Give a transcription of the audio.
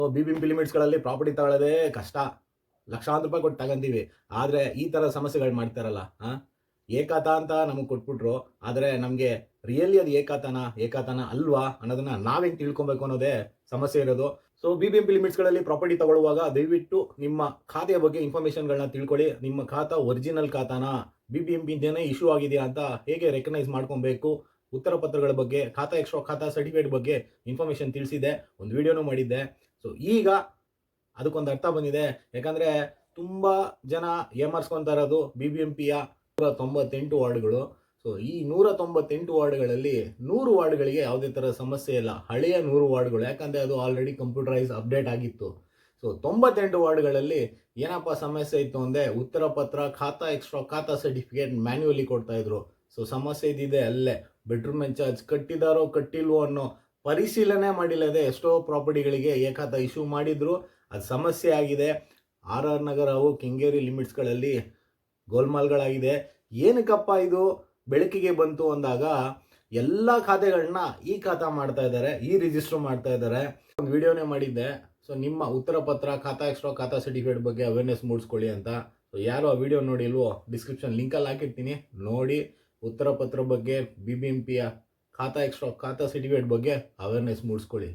B B ಲಿಮಿಟ್ಸ್ಗಳಲ್ಲಿ property ತಗೊಳ್ಳೋದೇ ಕಷ್ಟ. ಲಕ್ಷಾಂತರ ರೂಪಾಯಿ ಕೊಟ್ಟು ತಗೊಂತೀವಿ ಆದರೆ ಈ ಥರ ಸಮಸ್ಯೆಗಳು ಮಾಡ್ತಾರಲ್ಲ, ಹಾಂ? ಏಕಾತ ಅಂತ ನಮಗೆ ಕೊಟ್ಬಿಟ್ರು. ಆದರೆ ನಮಗೆ ರಿಯಲಿ ಅದು ಏಕಾತನ? ಏಕಾತನ ಅಲ್ವಾ? ಅನ್ನೋದನ್ನ ನಾವೇನು ತಿಳ್ಕೊಬೇಕು ಅನ್ನೋದೇ ಸಮಸ್ಯೆ ಇರೋದು. So B B M P ಲಿಮಿಟ್ಸ್ಗಳಲ್ಲಿ property ತಗೊಳ್ಳುವಾಗ ದಯವಿಟ್ಟು ನಿಮ್ಮ ಖಾತೆಯ ಬಗ್ಗೆ ಇನ್ಫಾರ್ಮೇಷನ್ಗಳನ್ನ ತಿಳ್ಕೊಳ್ಳಿ. ನಿಮ್ಮ ಖಾತಾ ಒರಿಜಿನಲ್ ಖಾತಾನ? ಬಿ ಬಿ ಎಂ ಪಿಂದನೇ ಇಶ್ಯೂ ಆಗಿದೆಯಾ ಅಂತ ಹೇಗೆ ರೆಕಗ್ನೈಸ್ ಮಾಡ್ಕೊಬೇಕು? ಉತ್ತರ ಪತ್ರಗಳ ಬಗ್ಗೆ, ಖಾತಾ ಎಕ್ಸ್ಟ್ರಾ ಖಾತಾ ಸರ್ಟಿಫಿಕೇಟ್ ಬಗ್ಗೆ ಇನ್ಫಾರ್ಮೇಷನ್ ತಿಳಿಸಿದೆ ಒಂದು ವಿಡಿಯೋನೂ ಮಾಡಿದ್ದೆ. ಸೊ ಈಗ ಅದಕ್ಕೊಂದು ಅರ್ಥ ಬಂದಿದೆ. ಯಾಕಂದರೆ ತುಂಬ ಜನ ಏಮರ್ಸ್ಕೊತಾ ಇರೋದು ಬಿ ಬಿ ಎಂ ಪಿಯ ನೂರ ತೊಂಬತ್ತೆಂಟು ವಾರ್ಡ್ಗಳು. ಸೊ ಈ ನೂರ ತೊಂಬತ್ತೆಂಟು ವಾರ್ಡ್ಗಳಲ್ಲಿ ನೂರು ವಾರ್ಡ್ಗಳಿಗೆ ಯಾವುದೇ ಥರ ಸಮಸ್ಯೆ ಇಲ್ಲ. ಹಳೆಯ ನೂರು ವಾರ್ಡ್ಗಳು. ಯಾಕಂದರೆ ಅದು ಆಲ್ರೆಡಿ ಕಂಪ್ಯೂಟರೈಸ್ ಅಪ್ಡೇಟ್ ಆಗಿತ್ತು. ಸೊ ತೊಂಬತ್ತೆಂಟು ವಾರ್ಡ್ಗಳಲ್ಲಿ ಏನಪ್ಪ ಸಮಸ್ಯೆ ಇತ್ತು ಅಂದರೆ ಉತ್ತರ ಪತ್ರ, ಖಾತಾ ಎಕ್ಸ್ಟ್ರಾ ಖಾತಾ ಸರ್ಟಿಫಿಕೇಟ್ ಮ್ಯಾನ್ಯುವಲಿ ಕೊಡ್ತಾ ಇದ್ರು. ಸೊ ಸಮಸ್ಯೆ ಇದ್ದಿದೆ ಅಲ್ಲೇ. ಬೆಡ್ರೂಮ್ ಚಾರ್ಜ್ ಕಟ್ಟಿದಾರೋ ಕಟ್ಟಿಲ್ವೋ ಅನ್ನೋ ಪರಿಶೀಲನೆ ಮಾಡಿಲ್ಲದೆ ಎಷ್ಟೋ ಪ್ರಾಪರ್ಟಿಗಳಿಗೆ ಏಕಾತ ಇಶ್ಯೂ ಮಾಡಿದ್ರು. ಅದು ಸಮಸ್ಯೆ ಆಗಿದೆ. ಆರ್ ಆರ್ ನಗರ ಅವು ಕೆಂಗೇರಿ ಲಿಮಿಟ್ಸ್ಗಳಲ್ಲಿ ಗೋಲ್ಮಾಲ್ಗಳಾಗಿದೆ. ಏನಕ್ಕಪ್ಪ ಇದು? ಬೆಳಕಿಗೆ ಬಂತು ಅಂದಾಗ ಎಲ್ಲ ಖಾತೆಗಳನ್ನ ಈ ಖಾತಾ ಮಾಡ್ತಾ ಇದ್ದಾರೆ, ಈ ರಿಜಿಸ್ಟರ್ ಮಾಡ್ತಾ ಇದ್ದಾರೆ. ಒಂದು ವಿಡಿಯೋನೇ ಮಾಡಿದ್ದೆ. ಸೊ ನಿಮ್ಮ ಉತ್ತರ ಪತ್ರ, ಖಾತಾ ಎಕ್ಸ್ಟ್ರಾ, ಖಾತಾ ಸರ್ಟಿಫಿಕೇಟ್ ಬಗ್ಗೆ ಅವೇರ್ನೆಸ್ ಮೂಡಿಸ್ಕೊಳ್ಳಿ ಅಂತ. ಸೊ ಯಾರು ಆ ವಿಡಿಯೋ ನೋಡಿಲ್ವೋ ಡಿಸ್ಕ್ರಿಪ್ಷನ್ ಲಿಂಕಲ್ಲಿ ಹಾಕಿರ್ತೀನಿ. ನೋಡಿ, ಉತ್ತರ ಪತ್ರ ಬಗ್ಗೆ ಬಿ ಬಿ ಎಂ ಪಿಯ ಖಾತಾ ಎಕ್ಸ್ಟ್ರಾ ಖಾತಾ ಸರ್ಟಿಫಿಕೇಟ್ ಬಗ್ಗೆ ಅವೇರ್ನೆಸ್ ಮೂಡಿಸ್ಕೊಳ್ಳಿ.